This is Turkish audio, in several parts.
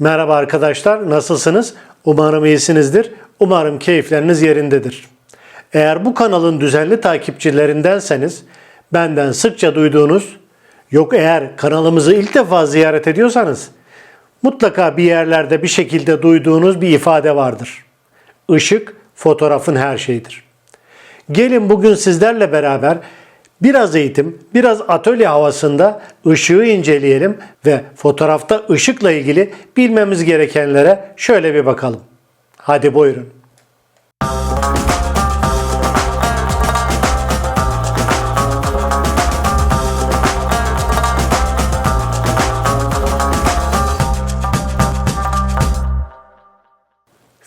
Merhaba arkadaşlar, nasılsınız? Umarım iyisinizdir. Umarım keyifleriniz yerindedir. Eğer bu kanalın düzenli takipçilerindenseniz, benden sıkça duyduğunuz, yok eğer kanalımızı ilk defa ziyaret ediyorsanız, mutlaka bir yerlerde bir şekilde duyduğunuz bir ifade vardır. Işık, fotoğrafın her şeyidir. Gelin bugün sizlerle beraber biraz eğitim, biraz atölye havasında ışığı inceleyelim ve fotoğrafta ışıkla ilgili bilmemiz gerekenlere şöyle bir bakalım. Hadi buyurun.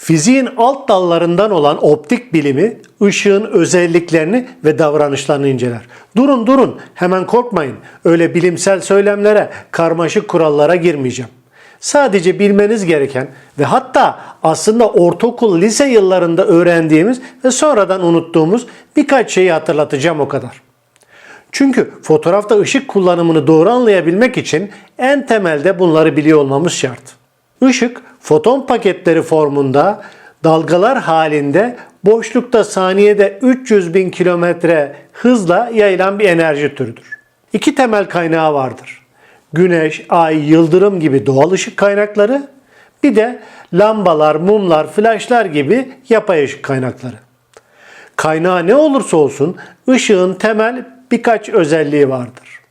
Fiziğin alt dallarından olan optik bilimi ışığın özelliklerini ve davranışlarını inceler. Durun durun hemen korkmayın. Öyle bilimsel söylemlere, karmaşık kurallara girmeyeceğim. Sadece bilmeniz gereken ve hatta aslında ortaokul, lise yıllarında öğrendiğimiz ve sonradan unuttuğumuz birkaç şeyi hatırlatacağım o kadar. Çünkü fotoğrafta ışık kullanımını doğru anlayabilmek için en temelde bunları biliyor olmamız şart. Işık foton paketleri formunda dalgalar halinde boşlukta saniyede 300 bin kilometre hızla yayılan bir enerji türüdür. İki temel kaynağı vardır. Güneş, ay, yıldırım gibi doğal ışık kaynakları, bir de lambalar, mumlar, flaşlar gibi yapay ışık kaynakları. Kaynağı ne olursa olsun ışığın temel birkaç özelliği vardır.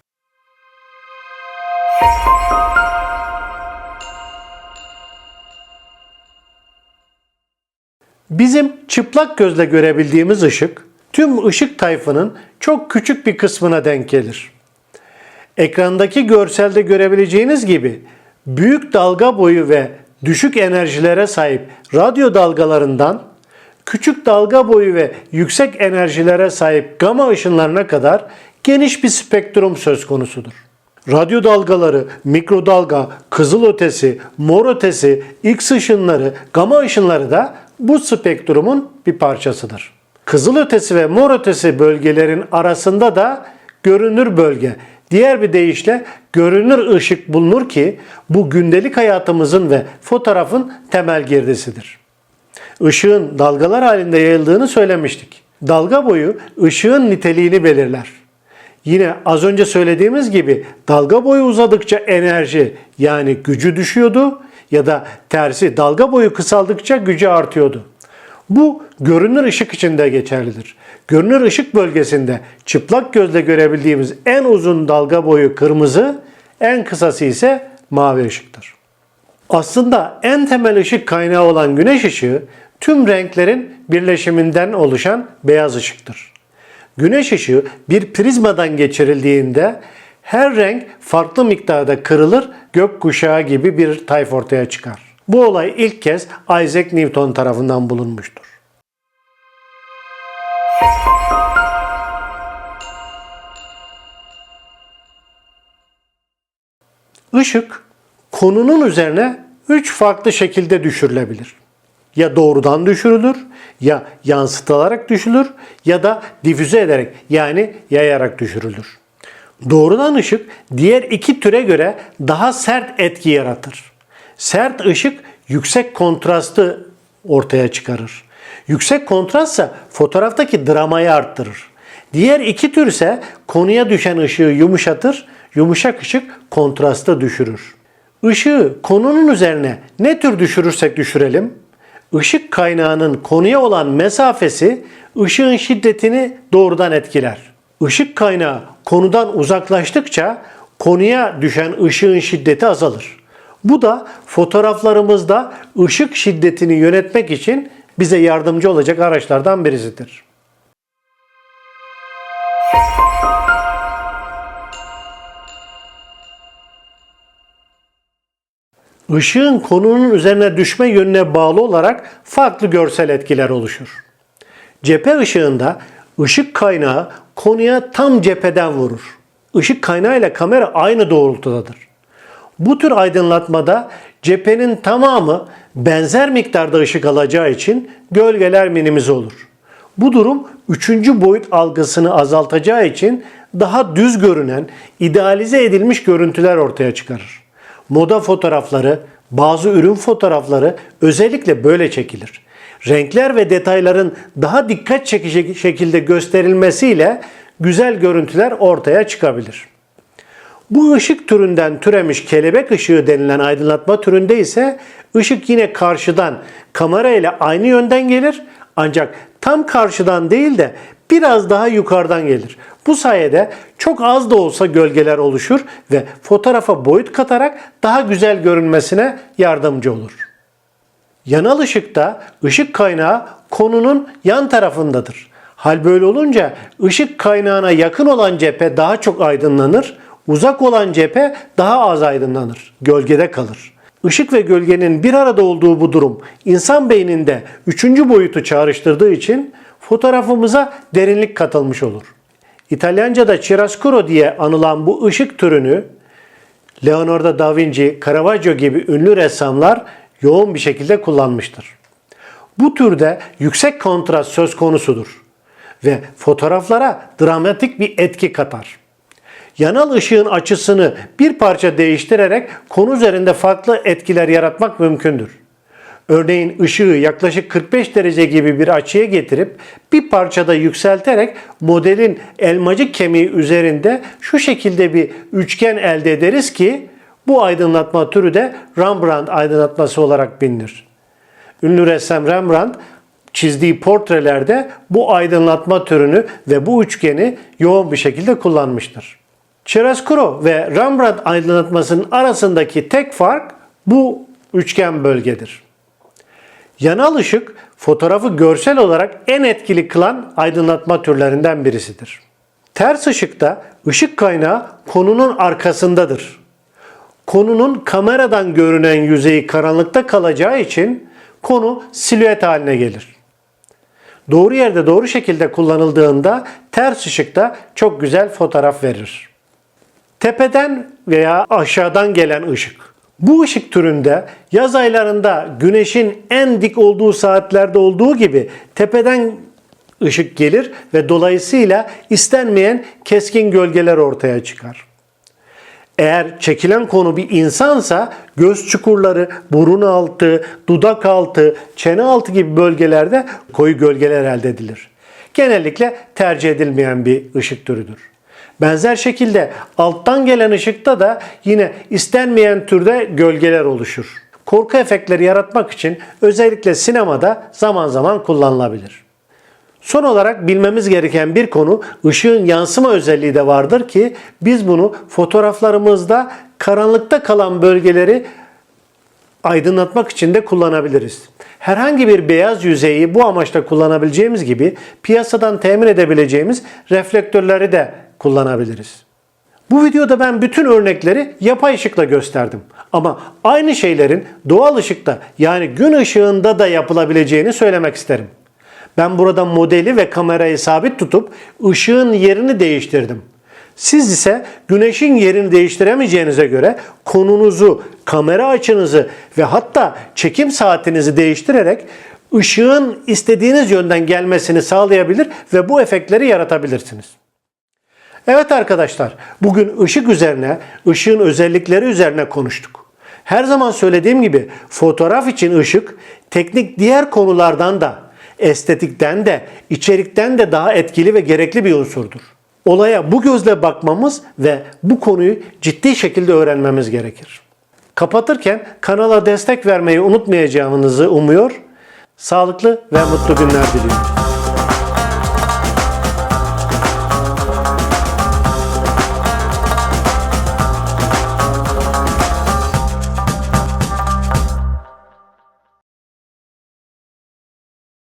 Bizim çıplak gözle görebildiğimiz ışık tüm ışık tayfının çok küçük bir kısmına denk gelir. Ekrandaki görselde görebileceğiniz gibi büyük dalga boyu ve düşük enerjilere sahip radyo dalgalarından küçük dalga boyu ve yüksek enerjilere sahip gama ışınlarına kadar geniş bir spektrum söz konusudur. Radyo dalgaları, mikrodalga, kızılötesi, mor ötesi, X ışınları, gama ışınları da bu spektrumun bir parçasıdır. Kızılötesi ve mor ötesi bölgelerin arasında da görünür bölge, diğer bir deyişle görünür ışık bulunur ki bu gündelik hayatımızın ve fotoğrafın temel girdisidir. Işığın dalgalar halinde yayıldığını söylemiştik. Dalga boyu ışığın niteliğini belirler. Yine az önce söylediğimiz gibi dalga boyu uzadıkça enerji yani gücü düşüyordu ya da tersi dalga boyu kısaldıkça gücü artıyordu. Bu görünür ışık için de geçerlidir. Görünür ışık bölgesinde çıplak gözle görebildiğimiz en uzun dalga boyu kırmızı, en kısası ise mavi ışıktır. Aslında en temel ışık kaynağı olan güneş ışığı tüm renklerin birleşiminden oluşan beyaz ışıktır. Güneş ışığı bir prizmadan geçirildiğinde her renk farklı miktarda kırılır, gök kuşağı gibi bir tayf ortaya çıkar. Bu olay ilk kez Isaac Newton tarafından bulunmuştur. Işık konunun üzerine üç farklı şekilde düşürülebilir. Ya doğrudan düşürülür, ya yansıtılarak düşülür ya da difüze ederek yani yayarak düşürülür. Doğrudan ışık diğer iki türe göre daha sert etki yaratır. Sert ışık yüksek kontrastı ortaya çıkarır. Yüksek kontrastsa fotoğraftaki dramayı arttırır. Diğer iki tür ise konuya düşen ışığı yumuşatır, yumuşak ışık kontrasta düşürür. Işığı konunun üzerine ne tür düşürürsek düşürelim, ışık kaynağının konuya olan mesafesi ışığın şiddetini doğrudan etkiler. Işık kaynağı konudan uzaklaştıkça konuya düşen ışığın şiddeti azalır. Bu da fotoğraflarımızda ışık şiddetini yönetmek için bize yardımcı olacak araçlardan birisidir. Işığın konunun üzerine düşme yönüne bağlı olarak farklı görsel etkiler oluşur. Cephe ışığında ışık kaynağı konuya tam cepheden vurur. Işık kaynağı ile kamera aynı doğrultudadır. Bu tür aydınlatmada cephenin tamamı benzer miktarda ışık alacağı için gölgeler minimize olur. Bu durum üçüncü boyut algısını azaltacağı için daha düz görünen, idealize edilmiş görüntüler ortaya çıkarır. Moda fotoğrafları, Bazı ürün fotoğrafları özellikle böyle çekilir. Renkler ve detayların daha dikkat çekici şekilde gösterilmesiyle güzel görüntüler ortaya çıkabilir. Bu ışık türünden türemiş kelebek ışığı denilen aydınlatma türünde ise ışık yine karşıdan kamera ile aynı yönden gelir ancak tam karşıdan değil de biraz daha yukarıdan gelir. Bu sayede çok az da olsa gölgeler oluşur ve fotoğrafa boyut katarak daha güzel görünmesine yardımcı olur. Yanal ışıkta ışık kaynağı konunun yan tarafındadır. Hal böyle olunca ışık kaynağına yakın olan cephe daha çok aydınlanır, uzak olan cephe daha az aydınlanır, gölgede kalır. Işık ve gölgenin bir arada olduğu bu durum insan beyninde üçüncü boyutu çağrıştırdığı için fotoğrafımıza derinlik katılmış olur. İtalyanca'da chiaroscuro diye anılan bu ışık türünü Leonardo da Vinci, Caravaggio gibi ünlü ressamlar yoğun bir şekilde kullanmıştır. Bu türde yüksek kontrast söz konusudur ve fotoğraflara dramatik bir etki katar. Yanal ışığın açısını bir parça değiştirerek konu üzerinde farklı etkiler yaratmak mümkündür. Örneğin ışığı yaklaşık 45 derece gibi bir açıya getirip bir parçada yükselterek modelin elmacık kemiği üzerinde şu şekilde bir üçgen elde ederiz ki bu aydınlatma türü de Rembrandt aydınlatması olarak bilinir. Ünlü ressam Rembrandt çizdiği portrelerde bu aydınlatma türünü ve bu üçgeni yoğun bir şekilde kullanmıştır. Chiaroscuro ve Rembrandt aydınlatmasının arasındaki tek fark bu üçgen bölgedir. Yanal ışık fotoğrafı görsel olarak en etkili kılan aydınlatma türlerinden birisidir. Ters ışıkta ışık kaynağı konunun arkasındadır. Konunun kameradan görünen yüzeyi karanlıkta kalacağı için konu silüet haline gelir. Doğru yerde doğru şekilde kullanıldığında ters ışıkta çok güzel fotoğraf verir. Tepeden veya aşağıdan gelen ışık. Bu ışık türünde yaz aylarında güneşin en dik olduğu saatlerde olduğu gibi tepeden ışık gelir ve dolayısıyla istenmeyen keskin gölgeler ortaya çıkar. Eğer çekilen konu bir insansa göz çukurları, burun altı, dudak altı, çene altı gibi bölgelerde koyu gölgeler elde edilir. Genellikle tercih edilmeyen bir ışık türüdür. Benzer şekilde alttan gelen ışıkta da yine istenmeyen türde gölgeler oluşur. Korku efektleri yaratmak için özellikle sinemada zaman zaman kullanılabilir. Son olarak bilmemiz gereken bir konu ışığın yansıma özelliği de vardır ki biz bunu fotoğraflarımızda karanlıkta kalan bölgeleri aydınlatmak için de kullanabiliriz. Herhangi bir beyaz yüzeyi bu amaçla kullanabileceğimiz gibi piyasadan temin edebileceğimiz reflektörleri de kullanabiliriz. Bu videoda ben bütün örnekleri yapay ışıkla gösterdim. Ama aynı şeylerin doğal ışıkta yani gün ışığında da yapılabileceğini söylemek isterim. Ben burada modeli ve kamerayı sabit tutup ışığın yerini değiştirdim. Siz ise güneşin yerini değiştiremeyeceğinize göre konunuzu, kamera açınızı ve hatta çekim saatinizi değiştirerek ışığın istediğiniz yönden gelmesini sağlayabilir ve bu efektleri yaratabilirsiniz. Evet arkadaşlar, bugün ışık üzerine, ışığın özellikleri üzerine konuştuk. Her zaman söylediğim gibi fotoğraf için ışık teknik diğer konulardan da, estetikten de, içerikten de daha etkili ve gerekli bir unsurdur. Olaya bu gözle bakmamız ve bu konuyu ciddi şekilde öğrenmemiz gerekir. Kapatırken kanala destek vermeyi unutmayacağınızı umuyor. Sağlıklı ve mutlu günler diliyorum.